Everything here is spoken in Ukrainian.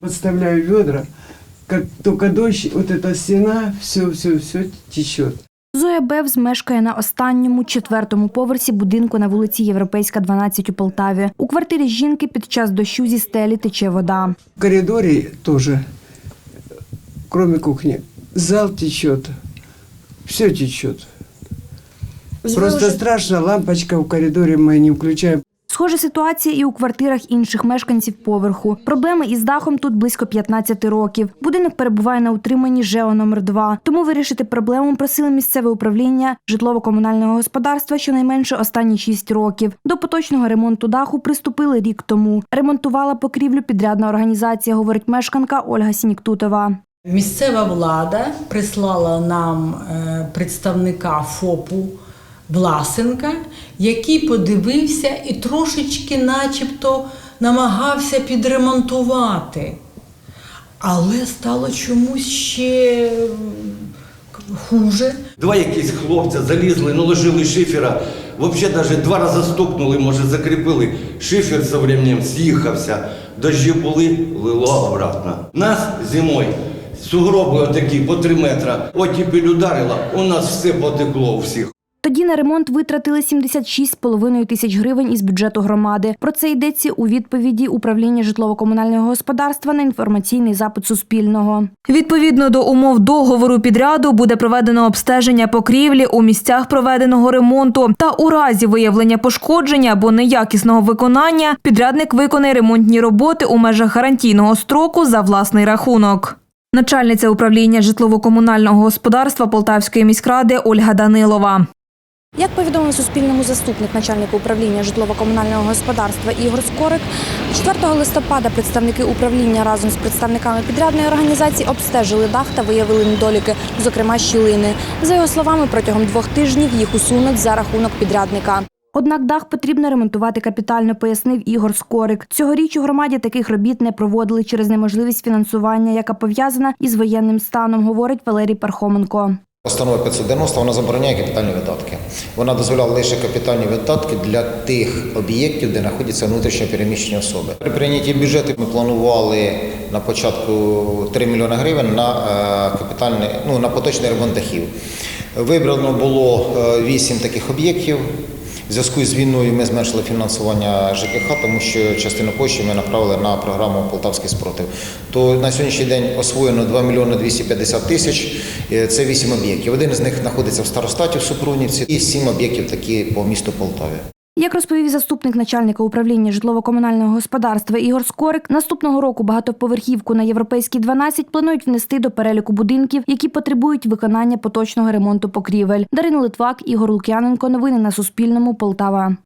Подставляю ведра, как только дождь, вот эта стена, все, все, все течет. Зоя Бевз мешкає на останньому четвертому поверсі будинку на вулиці Європейська, 12 у Полтаві. У квартирі жінки під час дощу зі стелі тече вода. В коридоре тоже, кроме кухни, зал течет, все течет. Просто страшно, лампочка в коридоре мы не включаем. Схожа ситуація і у квартирах інших мешканців поверху. Проблеми із дахом тут близько 15 років. Будинок перебуває на утриманні ЖЕО номер 2 Тому вирішити проблему просили місцеве управління житлово-комунального господарства щонайменше останні 6 років. До поточного ремонту даху приступили рік тому. Ремонтувала покрівлю підрядна організація, говорить мешканка Ольга Сініктутова. Місцева влада прислала нам е, представника ФОПу Власенка, який подивився і трошечки, начебто, намагався підремонтувати. Але стало чомусь ще хуже. Два якісь хлопця залізли, наложили шифера. Взагалі навіть два рази стукнули, може закріпили. Шифер з временем з'їхався. Дощі були, лило обратно. Нас зимою сугроби отакі по три метра. Оттепель ударила, у нас все потекло у всіх. Тоді на ремонт витратили 76,5 тисяч гривень із бюджету громади. Про це йдеться у відповіді управління житлово-комунального господарства на інформаційний запит Суспільного. Відповідно до умов договору підряду буде проведено обстеження покрівлі у місцях проведеного ремонту. Та у разі виявлення пошкодження або неякісного виконання підрядник виконає ремонтні роботи у межах гарантійного строку за власний рахунок. Начальниця управління житлово-комунального господарства Полтавської міськради Ольга Данилова. Як повідомив Суспільному заступник начальника управління житлово-комунального господарства Ігор Скорик, 4 листопада представники управління разом з представниками підрядної організації обстежили дах та виявили недоліки, зокрема щілини. За його словами, протягом двох тижнів їх усунуть за рахунок підрядника. Однак дах потрібно ремонтувати капітально, пояснив Ігор Скорик. Цьогоріч у громаді таких робіт не проводили через неможливість фінансування, яка пов'язана із воєнним станом, говорить Валерій Пархоменко. Постанова 590 вона забороняє капітальні видатки. Вона дозволяла лише капітальні видатки для тих об'єктів, де знаходяться внутрішньо переміщені особи. При прийнятті бюджету ми планували на початку 3 мільйони гривень на е, капітальний, ну на поточний ремонт дахів. Вибрано було 8 таких об'єктів. В зв'язку з війною ми зменшили фінансування ЖКХ, тому що частину коштів ми направили на програму Полтавський спротив. То на сьогоднішній день освоєно 2 мільйони 250 тисяч. Е, Це 8 об'єктів. Один з них знаходиться в Старостаті в Супрунівці і 7 об'єктів такі по місту Полтаві. Як розповів заступник начальника управління житлово-комунального господарства Ігор Скорик, наступного року багатоповерхівку на європейській 12 планують внести до переліку будинків, які потребують виконання поточного ремонту покрівель. Дарина Литвак, Ігор Лук'яненко. Новини на Суспільному. Полтава.